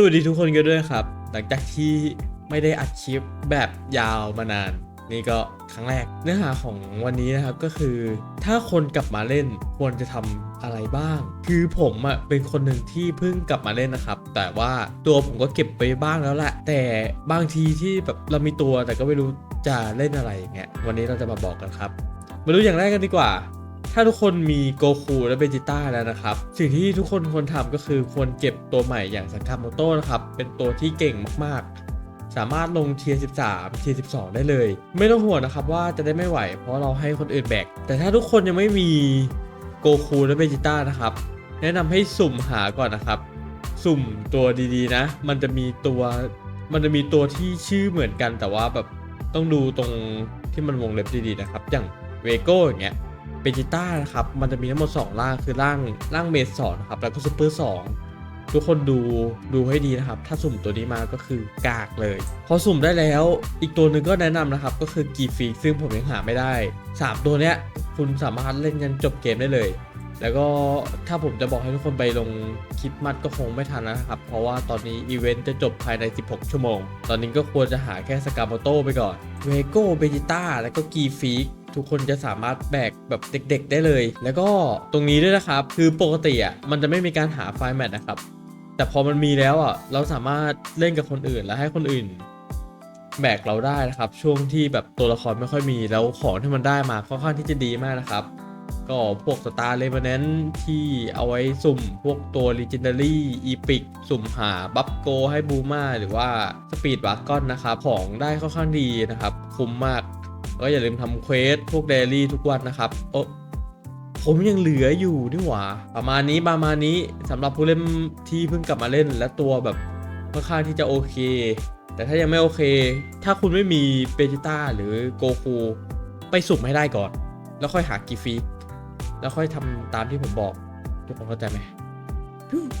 สวัสดีทุกคนกันด้วยครับ หลังจากที่ไม่ได้อัดคลิปแบบยาวมานาน นี่ก็ครั้งแรก เนื้อหาของวันนี้นะครับก็คือ ถ้าคนกลับมาเล่นควรจะทำอะไรบ้าง คือผมอะเป็นคนหนึ่งที่เพิ่งกลับมาเล่นนะครับ แต่ว่าตัวผมก็เก็บไปบ้างแล้วแหละแต่บางทีที่แบบเรามีตัวแต่ก็ไม่รู้จะเล่นอะไรอย่างเงี้ยวันนี้เราจะมาบอกกันครับ มาดูอย่างแรกกันดีกว่า ถ้าทุกคนมีโกคูและเบจิต้าแล้วนะครับ สิ่งที่ทุกคนควรทำก็คือควรเก็บตัวใหม่อย่างสังคาโมโต้นะครับ เป็นตัวที่เก่งมากๆ สามารถลงเทียร์13เทียร์12 ได้เลย ไม่ต้องห่วงนะครับว่าจะได้ไม่ไหว เพราะเราให้คนอื่นแบก แต่ถ้าทุกคนยังไม่มีโกคูและเบจิต้านะครับ แนะนำให้สุ่มหาก่อนนะครับ สุ่มตัวดีๆนะ มันจะมีตัวมันจะมีตัวที่ชื่อเหมือนกันแต่ว่าแบบต้องดูตรงที่มันวงเล็บดีๆนะครับ อย่างเวโก้อย่างเงี้ย เบจิต้านะครับ มันจะมีทั้งหมด 2 ร่างคือร่างร่างเมสสองนะครับ แล้วก็ซูเปอร์สองทุกคนดูดูให้ดีนะครับ ถ้าสุ่มตัวนี้มาก็คือกากเลย พอสุ่มได้แล้วอีกตัวหนึ่งก็แนะนำนะครับ ก็คือกีฟีซึ่งผมยังหาไม่ได้ 3 ตัวเนี้ยคุณสามารถเล่นกันจบเกมได้เลย แล้วก็ถ้าผมจะบอกให้ทุกคนไปลงคริดมัดก็คงไม่ทันนะครับ เพราะว่าตอนนี้อีเวนต์จะจบภายใน 16 ชั่วโมง ตอนนี้ก็ควรจะหาแค่สกาโมโต้ไปก่อนเวโก้เบจิต้าแล้วก็กีฟีก ทุกคนจะสามารถแบกแบบเด็ก ๆ ได้เลย แล้วก็ตรงนี้ด้วยนะครับ คือปกติอะมันจะไม่มีการหาไฟล์แมทนะครับ แต่พอมันมีแล้วอะเราสามารถเล่นกับคนอื่นและให้คนอื่น แบกเราได้นะครับ ช่วงที่แบบตัวละครไม่ค่อยมีแล้วของที่มันได้มาค่อนข้างที่จะดีมากนะครับก็พวกสตาร์เลเ a นนที่เอาไว้สุ่มพวกตัว Legendary Epic สุ่มหาบัฟโกให้บูมาหรือว่าสปีดวากอนนะครับ ของได้ค่อนข้างดีนะครับ คุ้มมาก แล้วก็อย่าลืมทำเควสพวกเดลี่ทุกวันนะครับโอะผมยังเหลืออยู่นี่หว่า ประมาณนี้ประมาณนี้สำหรับผู้เล่นที่เพิ่งกลับมาเล่น และตัวแบบค่อนข้างที่จะโอเค แต่ถ้ายังไม่โอเค ถ้าคุณไม่มีเบจิต้าหรือโกคูไปสุ่มให้ได้ก่อน แล้วค่อยหากีฟีแล้วค่อยทำตามที่ผมบอกทุกคนเข้าใจไหม